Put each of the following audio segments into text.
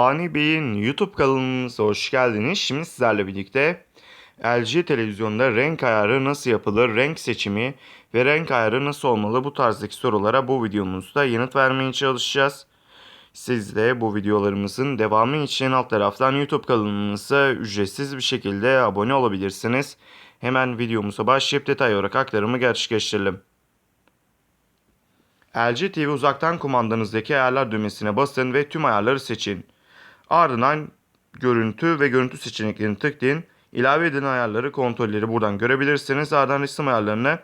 Fani Bey'in YouTube kanalımıza hoş geldiniz. Şimdi sizlerle birlikte LG televizyonda renk ayarı nasıl yapılır, renk seçimi ve renk ayarı nasıl olmalı bu tarzdaki sorulara bu videomuzda yanıt vermeye çalışacağız. Siz de bu videolarımızın devamı için alt taraftan YouTube kanalımıza ücretsiz bir şekilde abone olabilirsiniz. Hemen videomuza başlayıp detay olarak aktarımı gerçekleştirelim. LG TV uzaktan kumandanızdaki ayarlar düğmesine basın ve tüm ayarları seçin. Ardından görüntü ve görüntü seçeneklerini tıklayın. İlave edilen ayarları, kontrolleri buradan görebilirsiniz. Ardından resim ayarlarını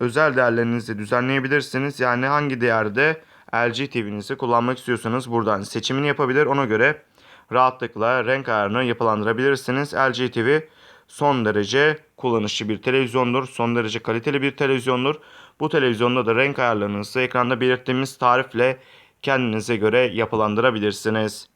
özel değerlerinizi düzenleyebilirsiniz. Yani hangi değerde LG TV'nizi kullanmak istiyorsanız buradan seçimini yapabilir. Ona göre rahatlıkla renk ayarını yapılandırabilirsiniz. LG TV son derece kullanışlı bir televizyondur. Son derece kaliteli bir televizyondur. Bu televizyonda da renk ayarlarınızı ekranda belirttiğimiz tarifle kendinize göre yapılandırabilirsiniz.